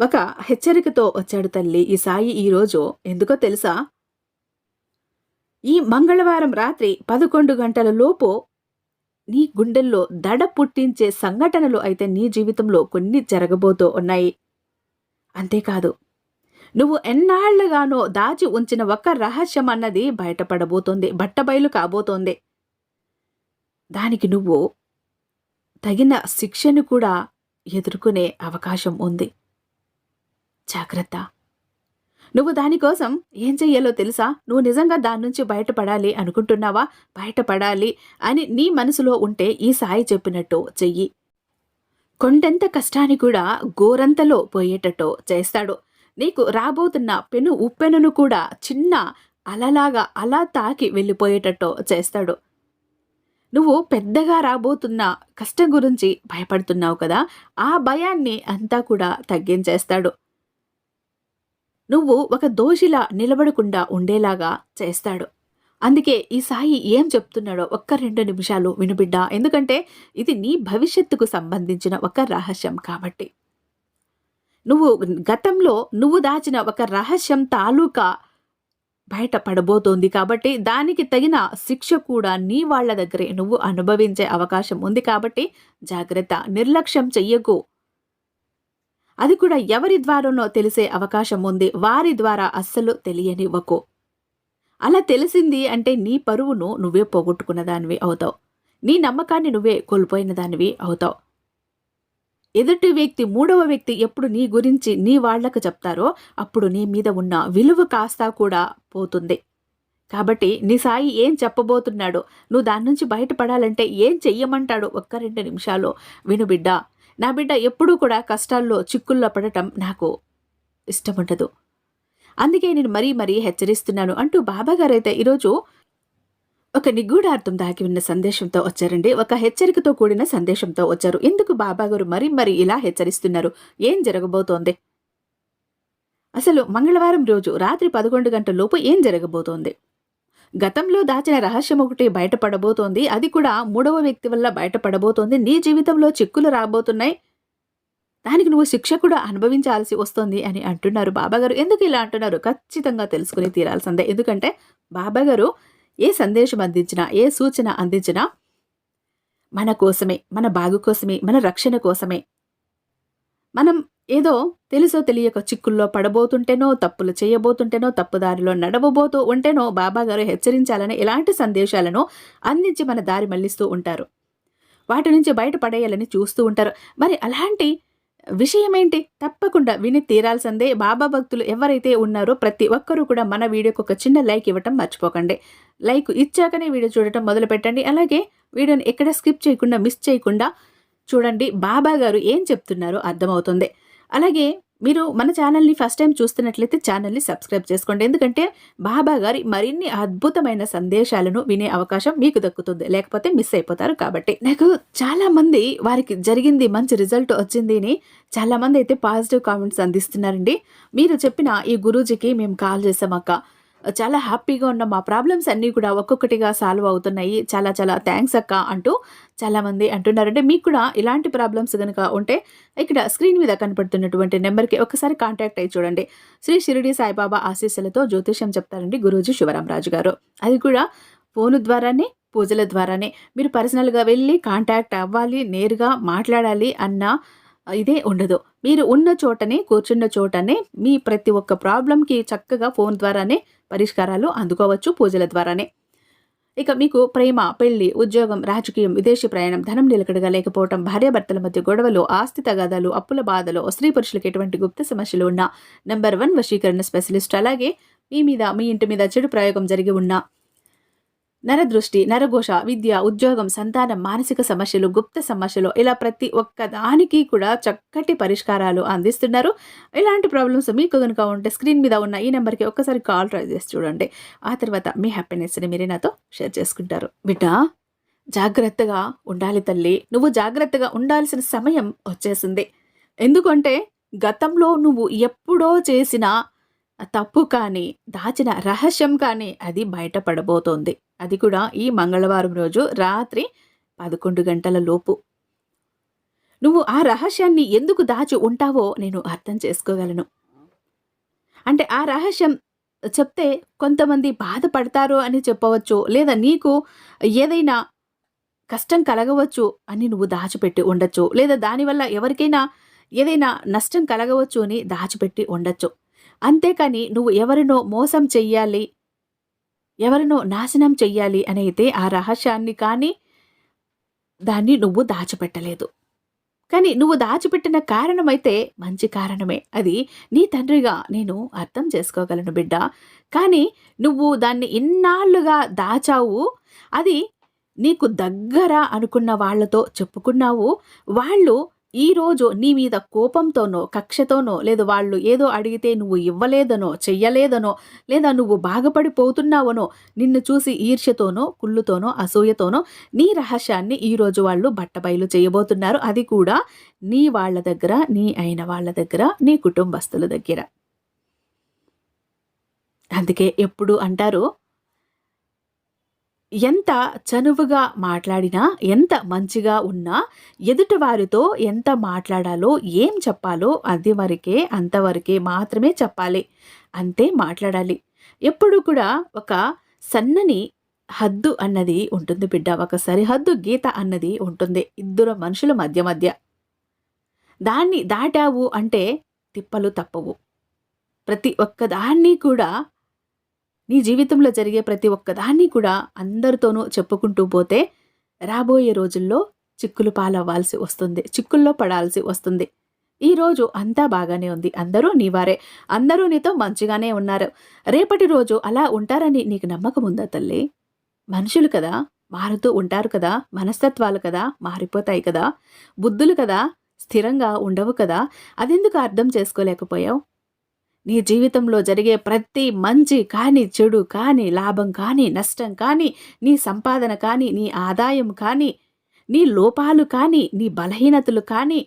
ఒక హెచ్చరికతో వచ్చాడు తల్లి. ఈ సాయి ఈరోజు ఎందుకో తెలుసా? ఈ మంగళవారం రాత్రి పదకొండు గంటల లోపు నీ గుండెల్లో దడ పుట్టించే సంఘటనలు అయితే నీ జీవితంలో కొన్ని జరగబోతూ ఉన్నాయి. అంతేకాదు నువ్వు ఎన్నాళ్ళుగానో దాచి ఉంచిన ఒక రహస్యం అన్నది బయటపడబోతోంది బట్టబయలు కాబోతోంది. దానికి నువ్వు తగిన శిక్షను కూడా ఎదుర్కొనే అవకాశం ఉంది. జాగ్రత్త. నువ్వు దానికోసం ఏం చెయ్యాలో తెలుసా? నువ్వు నిజంగా దాని నుంచి బయటపడాలి అనుకుంటున్నావా? బయటపడాలి అని నీ మనసులో ఉంటే ఈ సాయి చెప్పినట్టు చెయ్యి. కొండంత కష్టాన్ని కూడా గోరంతలో పోయేటట్టు చేస్తాడు. నీకు రాబోతున్న పెను ఉప్పెనను కూడా చిన్న అలలాగా అలా తాకి వెళ్ళిపోయేటట్టు చేస్తాడు. నువ్వు పెద్దగా రాబోతున్న కష్టం గురించి భయపడుతున్నావు కదా? ఆ భయాన్ని అంతా కూడా తగ్గించేస్తాడు. నువ్వు ఒక దోషిలా నిలబడకుండా ఉండేలాగా చేస్తాడు. అందుకే ఈ సాయి ఏం చెప్తున్నాడో ఒక్క రెండు నిమిషాలు వినుబిడ్డా. ఎందుకంటే ఇది నీ భవిష్యత్తుకు సంబంధించిన ఒక రహస్యం కాబట్టి. నువ్వు గతంలో నువ్వు దాచిన ఒక రహస్యం తాలూకా బయట పడబోతోంది కాబట్టి దానికి తగిన శిక్ష కూడా నీ వాళ్ళ దగ్గరే. నువ్వు అనుభవించే అవకాశం ఉంది కాబట్టి జాగ్రత్త. నిర్లక్ష్యం చెయ్యకు. అది కూడా ఎవరి ద్వారానో తెలిసే అవకాశం ఉంది. వారి ద్వారా అస్సలు తెలియనివ్వకు. అలా తెలిసింది అంటే నీ పరువును నువ్వే పోగొట్టుకున్న దానివి అవుతావు. నీ నమ్మకాన్ని నువ్వే కోల్పోయిన దానివి అవుతావు. ఎదుటి వ్యక్తి మూడవ వ్యక్తి ఎప్పుడు నీ గురించి నీ వాళ్ళకు చెప్తారో అప్పుడు నీ మీద ఉన్న విలువ కాస్తా కూడా పోతుంది. కాబట్టి నీ సాయి ఏం చెప్పబోతున్నాడో? నువ్వు దాని నుంచి బయటపడాలంటే ఏం చెయ్యమంటాడో ఒక్క రెండు నిమిషాలు? విను బిడ్డ నా బిడ్డ ఎప్పుడూ కూడా కష్టాల్లో చిక్కుల్లో పడటం నాకు ఇష్టం ఉండదు అందుకే నేను మరీ మరీ హెచ్చరిస్తున్నాను అంటూ బాబాగారు అయితే ఈరోజు ఒక నిగూఢార్థం దాగి ఉన్న సందేశంతో వచ్చారండి. ఒక హెచ్చరికతో కూడిన సందేశంతో వచ్చారు. ఎందుకు బాబాగారు మరీ మరీ ఇలా హెచ్చరిస్తున్నారు? ఏం జరగబోతోంది? అసలు మంగళవారం రోజు రాత్రి పదకొండు గంటల లోపు ఏం జరగబోతోంది? గతంలో దాచిన రహస్యం ఒకటి బయటపడబోతోంది. అది కూడా మూడవ వ్యక్తి వల్ల బయటపడబోతోంది. నీ జీవితంలో చిక్కులు రాబోతున్నాయి. దానికి నువ్వు శిక్ష కూడా అనుభవించాల్సి వస్తుంది అని అంటున్నారు బాబాగారు. ఎందుకు ఇలా అంటున్నారు? ఖచ్చితంగా తెలుసుకుని తీరాల్సిందే. ఎందుకంటే బాబాగారు ఏ సందేశం అందించినా ఏ సూచన అందించినా మన కోసమే మన బాగు కోసమే మన రక్షణ కోసమే. మనం ఏదో తెలుసో తెలియక చిక్కుల్లో పడబోతుంటేనో తప్పులు చేయబోతుంటేనో తప్పుదారిలో నడవబోతూ ఉంటేనో బాబాగారు హెచ్చరించాలని ఇలాంటి సందేశాలను అందించి మన దారి మళ్ళిస్తూ ఉంటారు. వాటి నుంచి బయటపడేయాలని చూస్తూ ఉంటారు. మరి అలాంటి విషయమేంటి? తప్పకుండా విని తీరాల్సిందే. బాబా భక్తులు ఎవరైతే ఉన్నారో ప్రతి ఒక్కరూ కూడా మన వీడియోకి ఒక చిన్న లైక్ ఇవ్వటం మర్చిపోకండి. లైక్ ఇచ్చాకనే వీడియో చూడటం మొదలు పెట్టండి. అలాగే వీడియోని ఎక్కడ స్కిప్ చేయకుండా మిస్ చేయకుండా చూడండి. బాబా గారు ఏం చెప్తున్నారో అర్థమవుతుంది. అలాగే మీరు మన ఛానల్ని ఫస్ట్ టైం చూస్తున్నట్లయితే ఛానల్ని సబ్స్క్రైబ్ చేసుకోండి. ఎందుకంటే బాబా గారి మరిన్ని అద్భుతమైన సందేశాలను వినే అవకాశం మీకు దక్కుతుంది. లేకపోతే మిస్ అయిపోతారు కాబట్టి. నాకు చాలామంది వారికి జరిగింది మంచి రిజల్ట్ వచ్చింది అని చాలామంది అయితే పాజిటివ్ కామెంట్స్ అందిస్తున్నారండి. మీరు చెప్పిన ఈ గురూజీకి మేము కాల్ చేసాం అక్క. చాలా హ్యాపీగా ఉన్న మా ప్రాబ్లమ్స్ అన్నీ కూడా ఒక్కొక్కటిగా సాల్వ్ అవుతున్నాయి. చాలా చాలా థ్యాంక్స్ అక్క అంటూ చాలామంది అంటున్నారంటే మీకు కూడా ఇలాంటి ప్రాబ్లమ్స్ కనుక ఉంటే ఇక్కడ స్క్రీన్ మీద కనపడుతున్నటువంటి నెంబర్కి ఒకసారి కాంటాక్ట్ అయ్యి చూడండి. శ్రీ షిరిడి సాయిబాబా ఆశీస్సులతో జ్యోతిష్యం చెప్తారండి గురూజీ శివరామరాజు గారు. అది కూడా ఫోను ద్వారానే పూజల ద్వారానే. మీరు పర్సనల్గా వెళ్ళి కాంటాక్ట్ అవ్వాలి నేరుగా మాట్లాడాలి అన్న ఇదే ఉండదు. మీరు ఉన్న చోటనే కూర్చున్న చోటనే మీ ప్రతి ఒక్క ప్రాబ్లంకి చక్కగా ఫోన్ ద్వారానే పరిష్కారాలు అందుకోవచ్చు పూజల ద్వారానే. ఇక మీకు ప్రేమ పెళ్ళి ఉద్యోగం రాజకీయం విదేశీ ప్రయాణం ధనం నిలకడగా లేకపోవడం భార్యాభర్తల మధ్య గొడవలు ఆస్తి తగాదాలు అప్పుల బాధలు స్త్రీ పురుషులకు ఎటువంటి గుప్త సమస్యలు ఉన్న నెంబర్ వన్ వశీకరణ స్పెషలిస్ట్ అలాగే మీ మీద మీ ఇంటి మీద చెడు ప్రయోగం జరిగి ఉన్న నరదృష్టి నరఘోష విద్య ఉద్యోగం సంతానం మానసిక సమస్యలు గుప్త సమస్యలు ఇలా ప్రతి ఒక్క దానికి కూడా చక్కటి పరిష్కారాలు అందిస్తున్నారు. ఇలాంటి ప్రాబ్లమ్స్ మీకు కనుక ఉంటే స్క్రీన్ మీద ఉన్న ఈ నెంబర్కి ఒక్కసారి కాల్ ట్రై చేసి చూడండి. ఆ తర్వాత మీ హ్యాపీనెస్ని మీరే నాతో షేర్ చేసుకుంటారు. బిడ్డ జాగ్రత్తగా ఉండాలి తల్లి. నువ్వు జాగ్రత్తగా ఉండాల్సిన సమయం వచ్చేసింది. ఎందుకంటే గతంలో నువ్వు ఎప్పుడో చేసిన తప్పు కానీ దాచిన రహస్యం కానీ అది బయటపడబోతోంది. అది కూడా ఈ మంగళవారం రోజు రాత్రి పదకొండు గంటల లోపు. నువ్వు ఆ రహస్యాన్ని ఎందుకు దాచి ఉంటావో నేను అర్థం చేసుకోగలను. అంటే ఆ రహస్యం చెప్తే కొంతమంది బాధపడతారు అని చెప్పవచ్చు లేదా నీకు ఏదైనా కష్టం కలగవచ్చు అని నువ్వు దాచిపెట్టి ఉండొచ్చు లేదా దానివల్ల ఎవరికైనా ఏదైనా నష్టం కలగవచ్చు అని దాచిపెట్టి ఉండొచ్చు. అంతేకాని నువ్వు ఎవరినో మోసం చెయ్యాలి ఎవరినో నాశనం చెయ్యాలి అనైతే ఆ రహస్యాన్ని కానీ దాన్ని నువ్వు దాచిపెట్టలేదు. కానీ నువ్వు దాచిపెట్టిన కారణమైతే మంచి కారణమే. అది నీ తండ్రిగా నేను అర్థం చేసుకోగలను బిడ్డ. కానీ నువ్వు దాన్ని ఇన్నాళ్ళుగా దాచావు అది నీకు దగ్గర అనుకున్న వాళ్ళతో చెప్పుకున్నావు వాళ్ళు ఈరోజు నీ మీద కోపంతోనో కక్షతోనో లేదా వాళ్ళు ఏదో అడిగితే నువ్వు ఇవ్వలేదనో చెయ్యలేదనో లేదా నువ్వు బాగుపడిపోతున్నావనో నిన్ను చూసి ఈర్ష్యతోనో కుళ్ళుతోనో అసూయతోనో నీ రహస్యాన్ని ఈరోజు వాళ్ళు బట్టబయలు చేయబోతున్నారు. అది కూడా నీ వాళ్ళ దగ్గర నీ అయిన వాళ్ళ దగ్గర నీ కుటుంబస్తుల దగ్గర. అందుకే ఎప్పుడు అంటారు ఎంత చనువుగా మాట్లాడినా ఎంత మంచిగా ఉన్నా ఎదుటివారితో ఎంత మాట్లాడాలో ఏం చెప్పాలో అది వరకే అంతవరకే మాత్రమే చెప్పాలి. అంతే మాట్లాడాలి. ఎప్పుడు కూడా ఒక సన్నని హద్దు అన్నది ఉంటుంది బిడ్డ. ఒక సరిహద్దు గీత అన్నది ఉంటుంది. ఇద్దరు మనుషుల మధ్య మధ్య. దాన్ని దాటావు అంటే తిప్పలు తప్పవు. ప్రతి ఒక్కదాన్ని కూడా నీ జీవితంలో జరిగే ప్రతి ఒక్కదాన్ని కూడా అందరితోనూ చెప్పుకుంటూ పోతే రాబోయే రోజుల్లో చిక్కులు పాలవ్వాల్సి వస్తుంది చిక్కుల్లో పడాల్సి వస్తుంది. ఈ రోజు అంతా బాగానే ఉంది. అందరూ నీవారే. అందరూ నీతో మంచిగానే ఉన్నారు. రేపటి రోజు అలా ఉంటారని నీకు నమ్మకం ఉందా తల్లి? మనుషులు కదా మారుతూ ఉంటారు కదా మనస్తత్వాలు కదా మారిపోతాయి కదా బుద్ధులు కదా స్థిరంగా ఉండవు కదా అదెందుకు అర్థం చేసుకోలేకపోయావు? నీ జీవితంలో జరిగే ప్రతి మంచి కానీ చెడు కానీ లాభం కానీ నష్టం కానీ నీ సంపాదన కానీ నీ ఆదాయం కానీ నీ లోపాలు కానీ నీ బలహీనతలు కానీ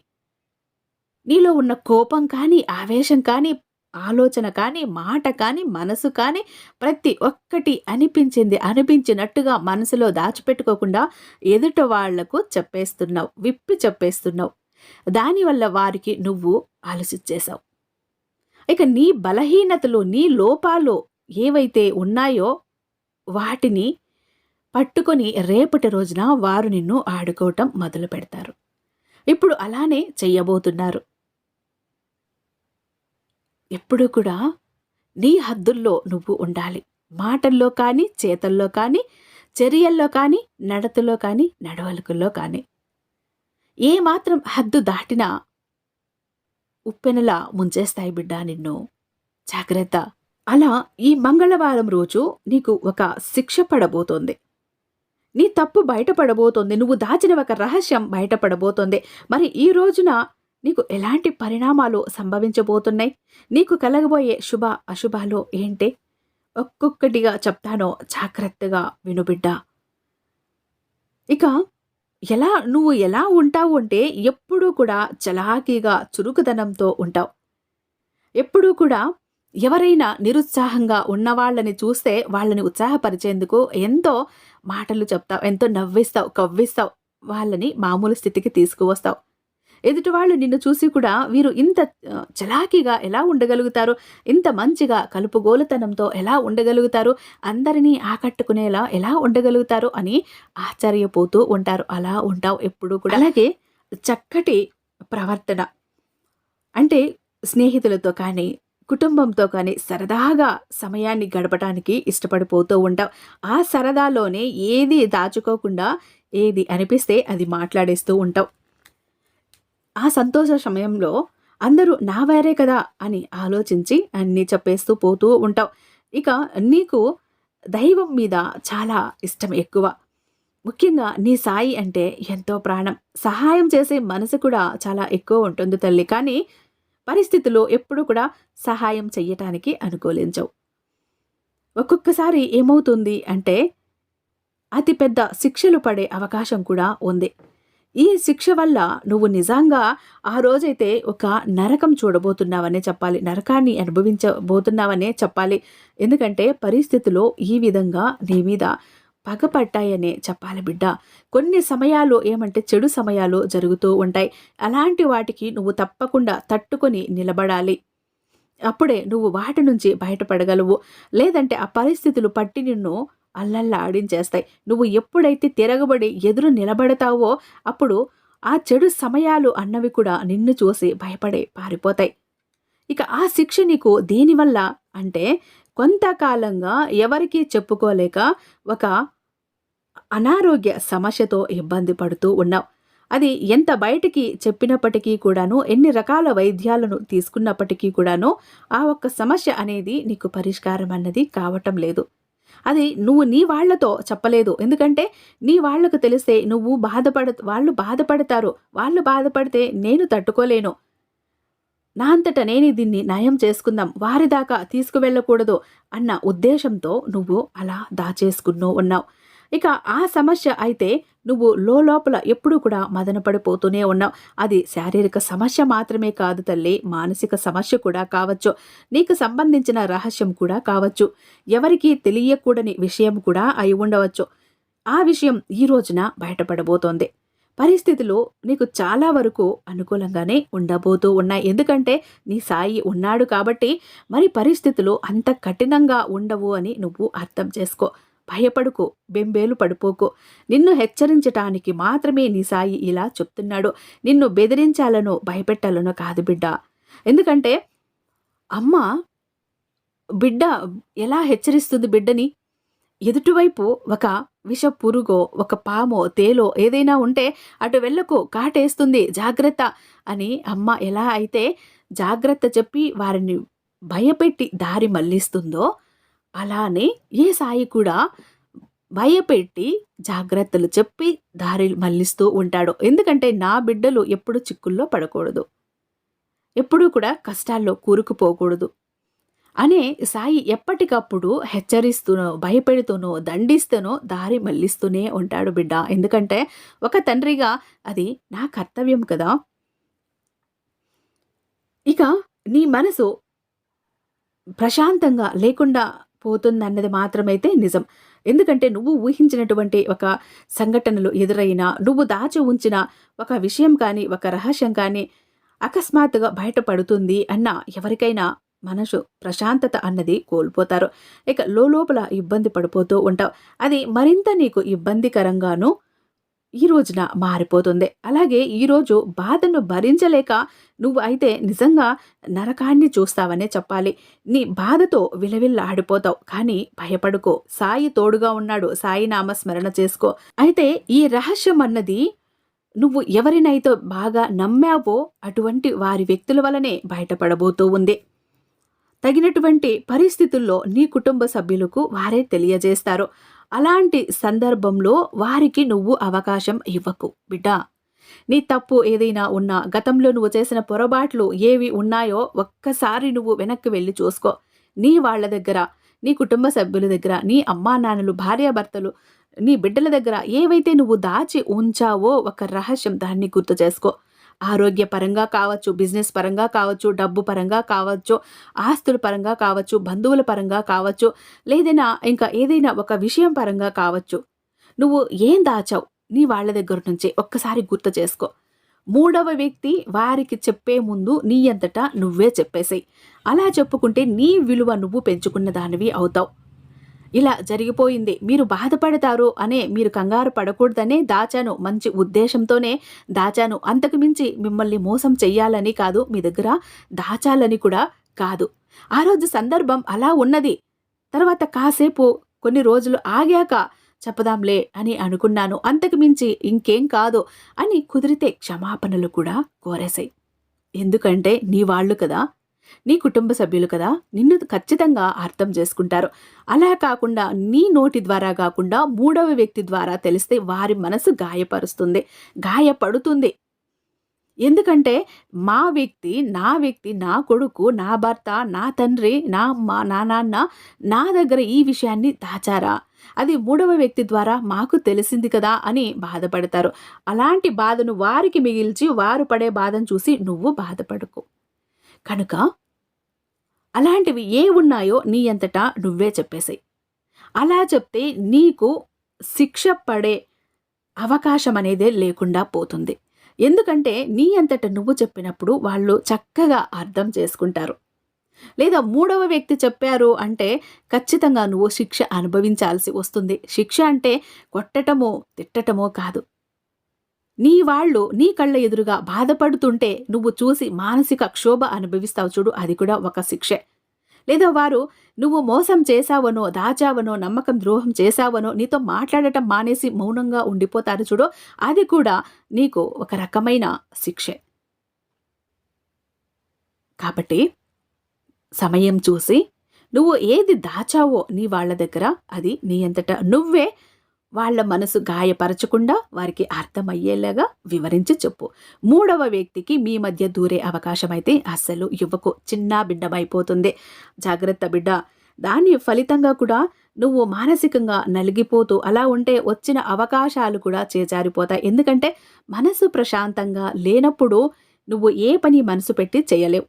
నీలో ఉన్న కోపం కానీ ఆవేశం కానీ ఆలోచన కానీ మాట కానీ మనసు కానీ ప్రతి ఒక్కటి అనిపించింది అనిపించినట్టుగా మనసులో దాచిపెట్టుకోకుండా ఎదుట వాళ్ళకు చెప్పేస్తున్నావు విప్పి చెప్పేస్తున్నావు. దానివల్ల వారికి నువ్వు ఆలోచించేశావు. ఇక నీ బలహీనతలు నీ లోపాలు ఏవైతే ఉన్నాయో వాటిని పట్టుకొని రేపటి రోజున వారు నిన్ను ఆడుకోవటం మొదలు పెడతారు. ఇప్పుడు అలానే చెయ్యబోతున్నారు. ఎప్పుడు కూడా నీ హద్దుల్లో నువ్వు ఉండాలి. మాటల్లో కానీ చేతల్లో కానీ చర్యల్లో కానీ నడతలో కానీ నడవలకుల్లో కానీ ఏ మాత్రం హద్దు దాటినా ఉప్పెనలా ముంచేస్తాయి బిడ్డా నిన్ను. జాగ్రత్త. అలా ఈ మంగళవారం రోజు నీకు ఒక శిక్ష పడబోతోంది. నీ తప్పు బయటపడబోతోంది. నువ్వు దాచిన ఒక రహస్యం బయటపడబోతోంది. మరి ఈ రోజున నీకు ఎలాంటి పరిణామాలు సంభవించబోతున్నాయి? నీకు కలగబోయే శుభ అశుభాలు ఏంటి? ఒక్కొక్కటిగా చెప్తానో. జాగ్రత్తగా వినుబిడ్డ ఇక ఎలా నువ్వు ఎలా ఉంటావు అంటే ఎప్పుడూ కూడా చలాకీగా చురుకుదనంతో ఉంటావు. ఎప్పుడూ కూడా ఎవరైనా నిరుత్సాహంగా ఉన్నవాళ్ళని చూస్తే వాళ్ళని ఉత్సాహపరిచేందుకు ఎంతో మాటలు చెప్తావు ఎంతో నవ్విస్తావు కవ్విస్తావు వాళ్ళని మామూలు స్థితికి తీసుకువస్తావు. ఎదుటి వాళ్ళు నిన్ను చూసి కూడా వీరు ఇంత చలాకీగా ఎలా ఉండగలుగుతారు? ఇంత మంచిగా కలుపుగోలుతనంతో ఎలా ఉండగలుగుతారు? అందరినీ ఆకట్టుకునేలా ఎలా ఉండగలుగుతారు? అని ఆశ్చర్యపోతూ ఉంటారు. అలా ఉంటావు ఎప్పుడు కూడా. అలాగే చక్కటి ప్రవర్తన. అంటే స్నేహితులతో కానీ కుటుంబంతో కానీ సరదాగా సమయాన్ని గడపడానికి ఇష్టపడిపోతూ ఉంటావు. ఆ సరదాలోనే ఏది దాచుకోకుండా ఏది అనిపిస్తే అది మాట్లాడేస్తూ ఉంటావు. ఆ సంతోష సమయంలో అందరూ నా వేరే కదా అని ఆలోచించి అన్నీ చెప్పేస్తూ పోతూ ఉంటావు. ఇక నీకు దైవం మీద చాలా ఇష్టం ఎక్కువ. ముఖ్యంగా నీ సాయి అంటే ఎంతో ప్రాణం. సహాయం చేసే మనసు కూడా చాలా ఎక్కువ ఉంటుంది తల్లి. కానీ పరిస్థితులు ఎప్పుడు కూడా సహాయం చెయ్యటానికి అనుకూలించవు. ఒక్కొక్కసారి ఏమవుతుంది అంటే అతిపెద్ద శిక్షలు పడే అవకాశం కూడా ఉంది. ఈ శిక్ష వల్ల నువ్వు నిజంగా ఆ రోజైతే ఒక నరకం చూడబోతున్నావనే చెప్పాలి. నరకాన్ని అనుభవించబోతున్నావనే చెప్పాలి. ఎందుకంటే పరిస్థితులు ఈ విధంగా నీ మీద పగపట్టాయనే చెప్పాలి బిడ్డ. కొన్ని సమయాలు ఏమంటే చెడు సమయాలు జరుగుతూ ఉంటాయి. అలాంటి వాటికి నువ్వు తప్పకుండా తట్టుకొని నిలబడాలి. అప్పుడే నువ్వు వాటి నుంచి బయటపడగలవు. లేదంటే ఆ పరిస్థితులు పట్టి నిన్ను అల్లల్లా ఆడించేస్తాయి. నువ్వు ఎప్పుడైతే తిరగబడి ఎదురు నిలబడతావో అప్పుడు ఆ చెడు సమయాలు అన్నవి కూడా నిన్ను చూసి భయపడే పారిపోతాయి. ఇక ఆ శిక్ష నీకు దేనివల్ల? అంటే కొంతకాలంగా ఎవరికీ చెప్పుకోలేక ఒక అనారోగ్య సమస్యతో ఇబ్బంది పడుతూ ఉన్నావు. అది ఎంత బయటికి చెప్పినప్పటికీ కూడాను ఎన్ని రకాల వైద్యాలను తీసుకున్నప్పటికీ కూడాను ఆ ఒక్క సమస్య అనేది నీకు పరిష్కారం అన్నది కావటం లేదు. అది నువ్వు నీ వాళ్ళతో చెప్పలేదు. ఎందుకంటే నీ వాళ్ళకు తెలిస్తే నువ్వు బాధపడ వాళ్ళు బాధపడతారు. వాళ్ళు బాధపడితే నేను తట్టుకోలేను. నా అంతట నేను దీన్ని నయం చేసుకుందాం. వారి దాకా తీసుకువెళ్ళకూడదు అన్న ఉద్దేశంతో నువ్వు అలా దాచేసుకున్నూ ఉన్నావు ఇక ఆ సమస్య అయితే నువ్వు లోపల ఎప్పుడూ కూడా మదనపడిపోతూనే ఉన్నావు. అది శారీరక సమస్య మాత్రమే కాదు తల్లి. మానసిక సమస్య కూడా కావచ్చు. నీకు సంబంధించిన రహస్యం కూడా కావచ్చు. ఎవరికీ తెలియకూడని విషయం కూడా అయి ఉండవచ్చు. ఆ విషయం ఈ రోజున బయటపడబోతోంది. పరిస్థితులు నీకు చాలా వరకు అనుకూలంగానే ఉండబోతూ ఉన్నాయి. ఎందుకంటే నీ సాయి ఉన్నాడు కాబట్టి మరి పరిస్థితులు అంత కఠినంగా ఉండవు అని నువ్వు అర్థం చేసుకో. భయపడుకో బెంబేలు పడిపోకో. నిన్ను హెచ్చరించటానికి మాత్రమే నీ సాయి ఇలా చెప్తున్నాడు. నిన్ను బెదిరించాలనో భయపెట్టాలనో కాదు బిడ్డ. ఎందుకంటే అమ్మ బిడ్డ ఎలా హెచ్చరిస్తుంది బిడ్డని? ఎదుటివైపు ఒక విష పురుగో ఒక పామో తేలో ఏదైనా ఉంటే అటు వెళ్ళకు కాటేస్తుంది జాగ్రత్త అని అమ్మ ఎలా అయితే జాగ్రత్త చెప్పి వారిని భయపెట్టి దారి మళ్ళిస్తుందో అలానే ఏ సాయి కూడా భయపెట్టి జాగ్రత్తలు చెప్పి దారి మళ్ళిస్తూ ఉంటాడు. ఎందుకంటే నా బిడ్డలు ఎప్పుడు చిక్కుల్లో పడకూడదు. ఎప్పుడూ కూడా కష్టాల్లో కూరుకుపోకూడదు. అనే సాయి ఎప్పటికప్పుడు హెచ్చరిస్తూనో భయపెడుతూనో దండిస్తూనో దారి మళ్ళిస్తూనే ఉంటాడు బిడ్డ. ఎందుకంటే ఒక తండ్రిగా అది నా కర్తవ్యం కదా. ఇక నీ మనసు ప్రశాంతంగా లేకుండా పోతుందన్నది మాత్రమైతే నిజం. ఎందుకంటే నువ్వు ఊహించినటువంటి ఒక సంఘటనలు ఎదురైనా నువ్వు దాచి ఉంచిన ఒక విషయం కానీ ఒక రహస్యం కానీ అకస్మాత్తుగా బయటపడుతుంది అన్న ఎవరికైనా మనసు ప్రశాంతత అన్నది కోల్పోతారు. ఇక లోపల ఇబ్బంది పడిపోతూ ఉంటావు. అది మరింత నీకు ఇబ్బందికరంగాను ఈ రోజున మారిపోతుంది. అలాగే ఈరోజు బాధను భరించలేక నువ్వు అయితే నిజంగా నరకాన్ని చూస్తావనే చెప్పాలి. నీ బాధతో విలవిల్లాడిపోతావు. కానీ భయపడుకో. సాయి తోడుగా ఉన్నాడు. సాయి నామస్మరణ చేసుకో. అయితే ఈ రహస్యం అన్నది నువ్వు ఎవరినైతే బాగా నమ్మావో అటువంటి వారి వ్యక్తుల వలనే బయటపడబోతూ ఉంది. తగినటువంటి పరిస్థితుల్లో నీ కుటుంబ సభ్యులకు వారే తెలియజేస్తారు. అలాంటి సందర్భంలో వారికి నువ్వు అవకాశం ఇవ్వకు బిడ్డ. నీ తప్పు ఏదైనా ఉన్నా గతంలో నువ్వు చేసిన పొరపాట్లు ఏవి ఉన్నాయో ఒక్కసారి నువ్వు వెనక్కి వెళ్ళి చూసుకో. నీ వాళ్ళ దగ్గర నీ కుటుంబ సభ్యుల దగ్గర నీ అమ్మా నాన్నలు భార్యాభర్తలు నీ బిడ్డల దగ్గర ఏవైతే నువ్వు దాచి ఉంచావో ఒక రహస్యం దాన్ని గుర్తు చేసుకో. ఆరోగ్య పరంగా కావచ్చు బిజినెస్ పరంగా కావచ్చు డబ్బు పరంగా కావచ్చు ఆస్తుల పరంగా కావచ్చు బంధువుల పరంగా కావచ్చు లేదైనా ఇంకా ఏదైనా ఒక విషయం పరంగా కావచ్చు. నువ్వు ఏం దాచావు? నీ వాళ్ళ దగ్గర నుంచి ఒక్కసారి గుర్తు చేసుకో. మూడవ వ్యక్తి వారికి చెప్పే ముందు నీ అంతటా నువ్వే చెప్పేసాయి. అలా చెప్పుకుంటే నీ విలువ నువ్వు పెంచుకున్న దానివి అవుతావు. ఇలా జరిగిపోయింది. మీరు బాధపడతారు అనే మీరు కంగారు పడకూడదనే దాచాను మంచి ఉద్దేశంతోనే దాచాను. అంతకు మించి మిమ్మల్ని మోసం చెయ్యాలని కాదు మీ దగ్గర దాచాలని కూడా కాదు. ఆ రోజు సందర్భం అలా ఉన్నది. తర్వాత కాసేపు కొన్ని రోజులు ఆగాక చెప్పదాంలే అని అనుకున్నాను. అంతకు మించి ఇంకేం కాదు అని కుదిరితే క్షమాపణలు కూడా కోరేశాయి. ఎందుకంటే నీ వాళ్ళు కదా నీ కుటుంబ సభ్యులు కదా నిన్ను ఖచ్చితంగా అర్థం చేసుకుంటారు. అలా కాకుండా నీ నోటి ద్వారా కాకుండా మూడవ వ్యక్తి ద్వారా తెలిస్తే వారి మనసు గాయపరుస్తుంది గాయపడుతుంది. ఎందుకంటే మా వ్యక్తి నా వ్యక్తి నా కొడుకు నా భర్త నా తండ్రి నా అమ్మ నా నాన్న నా దగ్గర ఈ విషయాన్ని దాచారా? అది మూడవ వ్యక్తి ద్వారా మాకు తెలిసింది కదా అని బాధపడతారు. అలాంటి బాధను వారికి మిగిల్చి వారు పడే బాధను చూసి నువ్వు బాధపడుకో. కనుక అలాంటివి ఏ ఉన్నాయో నీ అంతటా నువ్వే చెప్పేసాయి. అలా చెప్తే నీకు శిక్ష పడే అవకాశం అనేదే లేకుండా పోతుంది. ఎందుకంటే నీ అంతట నువ్వు చెప్పినప్పుడు వాళ్ళు చక్కగా అర్థం చేసుకుంటారు. లేదా మూడవ వ్యక్తి చెప్పారు అంటే ఖచ్చితంగా నువ్వు శిక్ష అనుభవించాల్సి వస్తుంది. శిక్ష అంటే కొట్టటమో తిట్టటమో కాదు. నీ వాళ్ళు నీ కళ్ళ ఎదురుగా బాధపడుతుంటే నువ్వు చూసి మానసిక క్షోభ అనుభవిస్తావు చూడు అది కూడా ఒక శిక్షే. లేదా వారు నువ్వు మోసం చేశావనో దాచావనో నమ్మకం ద్రోహం చేశావనో నీతో మాట్లాడటం మానేసి మౌనంగా ఉండిపోతారు చూడు అది కూడా నీకు ఒక రకమైన శిక్షే. కాబట్టి సమయం చూసి నువ్వు ఏది దాచావో నీ వాళ్ళ దగ్గర అది నీ అంతట నువ్వే వాళ్ళ మనసు గాయపరచకుండా వారికి అర్థమయ్యేలాగా వివరించి చెప్పు. మూడవ వ్యక్తికి మీ మధ్య దూరే అవకాశం అయితే అస్సలు ఇవ్వకు చిన్న బిడ్డమైపోతుంది. జాగ్రత్త బిడ్డ. దాని ఫలితంగా కూడా నువ్వు మానసికంగా నలిగిపోతూ అలా ఉంటే వచ్చిన అవకాశాలు కూడా చేజారిపోతాయి. ఎందుకంటే మనసు ప్రశాంతంగా లేనప్పుడు నువ్వు ఏ పని మనసు పెట్టి చేయలేవు.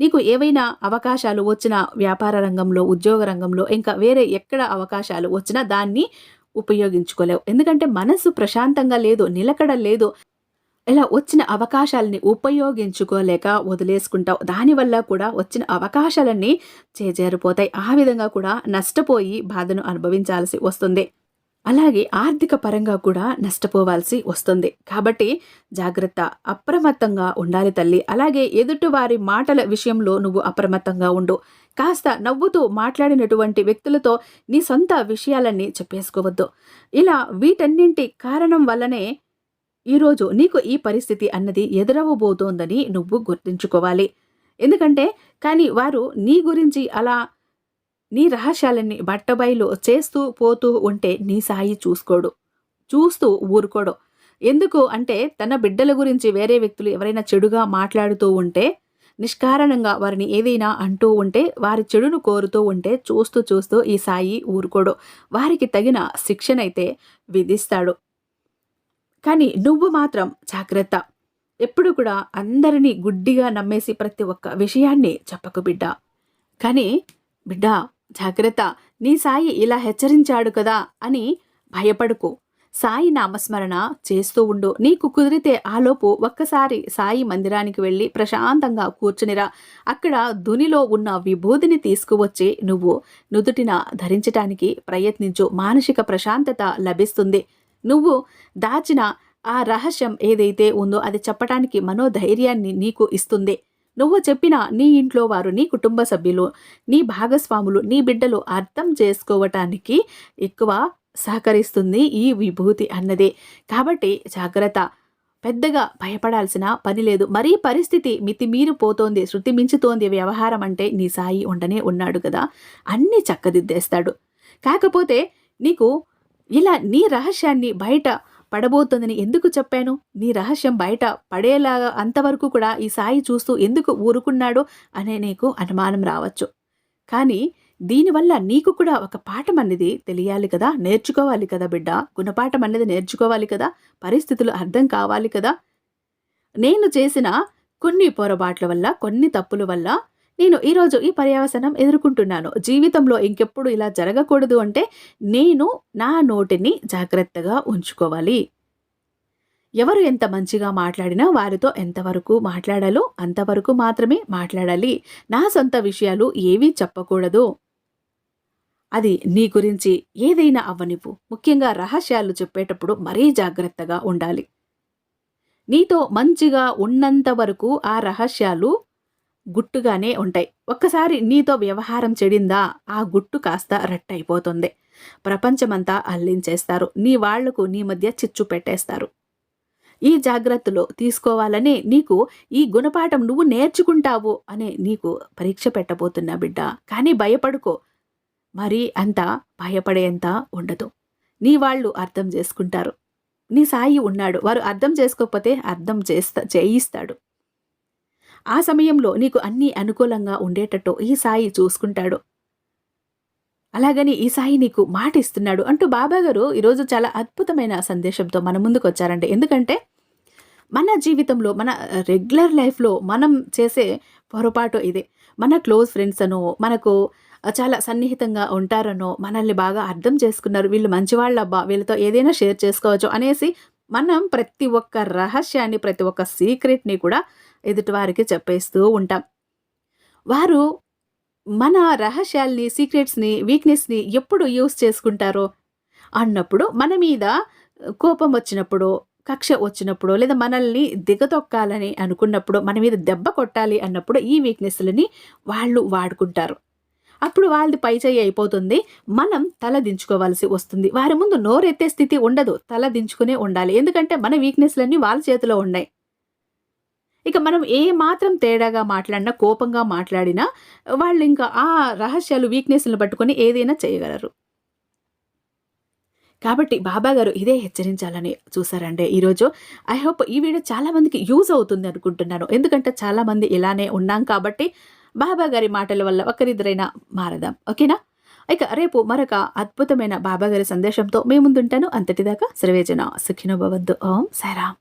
నీకు ఏవైనా అవకాశాలు వచ్చిన వ్యాపార రంగంలో ఉద్యోగ రంగంలో ఇంకా వేరే ఎక్కడ అవకాశాలు వచ్చినా దాన్ని ఉపయోగించుకోలేవు. ఎందుకంటే మనసు ప్రశాంతంగా లేదు నిలకడ లేదు. ఇలా వచ్చిన అవకాశాలని ఉపయోగించుకోలేక వదిలేసుకుంటావు. దానివల్ల కూడా వచ్చిన అవకాశాలన్నీ చేజేరిపోతాయి. ఆ విధంగా కూడా నష్టపోయి బాధను అనుభవించాల్సి వస్తుంది. అలాగే ఆర్థిక పరంగా కూడా నష్టపోవాల్సి వస్తుంది. కాబట్టి జాగ్రత్త అప్రమత్తంగా ఉండాలి తల్లి. అలాగే ఎదుటివారి మాటల విషయంలో నువ్వు అప్రమత్తంగా ఉండు. కాస్త నవ్వుతూ మాట్లాడినటువంటి వ్యక్తులతో నీ సొంత విషయాలన్నీ చెప్పేసుకోవద్దు. ఇలా వీటన్నింటి కారణం వల్లనే ఈరోజు నీకు ఈ పరిస్థితి అన్నది ఎదురవబోతోందని నువ్వు గుర్తుంచుకోవాలి. ఎందుకంటే కానీ వారు నీ గురించి అలా నీ రహస్యాలన్నీ బట్టబయలు చేస్తూ పోతూ ఉంటే నీ సాయి చూసుకోడు. చూస్తూ ఊరుకోడు. ఎందుకు అంటే తన బిడ్డల గురించి వేరే వ్యక్తులు ఎవరైనా చెడుగా మాట్లాడుతూ ఉంటే నిష్కారణంగా వారిని ఏదైనా అంటూ ఉంటే వారి చెడును కోరుతూ ఉంటే చూస్తూ చూస్తూ ఈ సాయి ఊరుకోడు. వారికి తగిన శిక్షనైతే విధిస్తాడు. కానీ నువ్వు మాత్రం జాగ్రత్త. ఎప్పుడు కూడా అందరినీ గుడ్డిగా నమ్మేసి ప్రతి ఒక్క విషయాన్ని చెప్పకు బిడ్డ. కానీ బిడ్డ జాగ్రత్త. నీ సాయి ఇలా హెచ్చరించాడు కదా అని భయపడుకు. సాయి నామస్మరణ చేస్తూ ఉండు. నీకు కుదిరితే ఆలోపు ఒక్కసారి సాయి మందిరానికి వెళ్ళి ప్రశాంతంగా కూర్చునిరా. అక్కడ దునిలో ఉన్న విభూతిని తీసుకువచ్చి నువ్వు నుదుటిన ధరించటానికి ప్రయత్నించు. మానసిక ప్రశాంతత లభిస్తుంది. నువ్వు దాచిన ఆ రహస్యం ఏదైతే ఉందో అది చెప్పటానికి మనోధైర్యాన్ని నీకు ఇస్తుంది. నువ్వు చెప్పిన నీ ఇంట్లో వారు నీ కుటుంబ సభ్యులు నీ భాగస్వాములు నీ బిడ్డలు అర్థం చేసుకోవటానికి ఎక్కువ సహకరిస్తుంది ఈ విభూతి అన్నదే. కాబట్టి జాగ్రత్త. పెద్దగా భయపడాల్సిన పని లేదు. మరీ పరిస్థితి మితిమీరి పోతోంది శృతి మించుతోంది వ్యవహారం అంటే నీ సాయి ఉండనే ఉన్నాడు కదా. అన్నీ చక్కదిద్దేస్తాడు. కాకపోతే నీకు ఇలా నీ రహస్యాన్ని బయట పడబోతుందని ఎందుకు చెప్పాను? నీ రహస్యం బయట పడేలాగా అంతవరకు కూడా ఈ సాయి చూస్తూ ఎందుకు ఊరుకున్నాడు అనే నీకు అనుమానం రావచ్చు. కానీ దీనివల్ల నీకు కూడా ఒక పాఠం అనేది తెలియాలి కదా నేర్చుకోవాలి కదా బిడ్డ? గుణపాఠం అనేది నేర్చుకోవాలి కదా? పరిస్థితులు అర్థం కావాలి కదా? నేను చేసిన కొన్ని పొరపాట్ల వల్ల కొన్ని తప్పుల వల్ల నేను ఈరోజు ఈ పర్యావసనం ఎదుర్కొంటున్నాను. జీవితంలో ఇంకెప్పుడు ఇలా జరగకూడదు అంటే నేను నా నోటిని జాగ్రత్తగా ఉంచుకోవాలి. ఎవరు ఎంత మంచిగా మాట్లాడినా వారితో ఎంతవరకు మాట్లాడాలో అంతవరకు మాత్రమే మాట్లాడాలి. నా సొంత విషయాలు ఏవీ చెప్పకూడదు. అది నీ గురించి ఏదైనా అవ్వనివ్వు. ముఖ్యంగా రహస్యాలు చెప్పేటప్పుడు మరీ జాగ్రత్తగా ఉండాలి. నీతో మంచిగా ఉన్నంత వరకు ఆ రహస్యాలు గుట్టుగానే ఉంటాయి. ఒక్కసారి నీతో వ్యవహారం చెడిందా ఆ గుట్టు కాస్త రట్టయిపోతుంది. ప్రపంచమంతా అల్లించేస్తారు. నీ వాళ్ళకు నీ మధ్య చిచ్చు పెట్టేస్తారు. ఈ జాగ్రత్తలు తీసుకోవాలనే నీకు ఈ గుణపాఠం నువ్వు నేర్చుకుంటావు అనే నీకు పరీక్ష పెట్టబోతున్నా బిడ్డ. కానీ భయపడుకో. మరి అంత భయపడేంత ఉండదు. నీ వాళ్ళు అర్థం చేసుకుంటారు. నీ సాయి ఉన్నాడు. వారు అర్థం చేసుకోకపోతే అర్థం చేస్తా చేయిస్తాడు. ఆ సమయంలో నీకు అన్నీ అనుకూలంగా ఉండేటట్టు ఈ సాయి చూసుకుంటాడు. అలాగని ఈ సాయి నీకు మాట ఇస్తున్నాడు అంటూ బాబా గారు ఈరోజు చాలా అద్భుతమైన సందేశంతో మన ముందుకు వచ్చారండి. ఎందుకంటే మన జీవితంలో మన రెగ్యులర్ లైఫ్లో మనం చేసే పొరపాటు ఇదే. మన క్లోజ్ ఫ్రెండ్స్ అను మనకు చాలా సన్నిహితంగా ఉంటారనో మనల్ని బాగా అర్థం చేసుకున్నారు. వీళ్ళు మంచివాళ్ళబ్బా వీళ్ళతో ఏదైనా షేర్ చేసుకోవచ్చు అనేసి మనం ప్రతి ఒక్క రహస్యాన్ని ప్రతి ఒక్క సీక్రెట్ని కూడా ఎదుటివారికి చెప్పేస్తూ ఉంటాం. వారు మన రహస్యాల్ని సీక్రెట్స్ని వీక్నెస్ని ఎప్పుడు యూస్ చేసుకుంటారో అన్నప్పుడు మన మీద కోపం వచ్చినప్పుడు కక్ష వచ్చినప్పుడు లేదా మనల్ని దిగతొక్కాలని అనుకున్నప్పుడు మన మీద దెబ్బ కొట్టాలి అన్నప్పుడు ఈ వీక్నెస్లని వాళ్ళు వాడుకుంటారు. అప్పుడు వాళ్ళది పై చేయి అయిపోతుంది. మనం తల దించుకోవాల్సి వస్తుంది. వారి ముందు నోరెత్తే స్థితి ఉండదు. తల దించుకునే ఉండాలి. ఎందుకంటే మన వీక్నెస్లన్నీ వాళ్ళ చేతిలో ఉన్నాయి. ఇక మనం ఏ మాత్రం తేడాగా మాట్లాడినా కోపంగా మాట్లాడినా వాళ్ళు ఇంకా ఆ రహస్యాలు వీక్నెస్లను పట్టుకొని ఏదైనా చేయగలరు. కాబట్టి బాబా గారు ఇదే హెచ్చరించాలని చూసారండి ఈరోజు ఐ హోప్ ఈ వీడియో చాలామందికి యూజ్ అవుతుంది అనుకుంటున్నాను. ఎందుకంటే చాలామంది ఇలానే ఉన్నాం కాబట్టి బాబా గారి మాటల వల్ల ఒకరిద్దరైనా మారదాం. ఓకేనా? ఇక రేపు మరొక అద్భుతమైన బాబాగారి సందేశంతో మీ ముందుంటాను. అంతటిదాకా సర్వేజన సుఖినో ఓం సారాం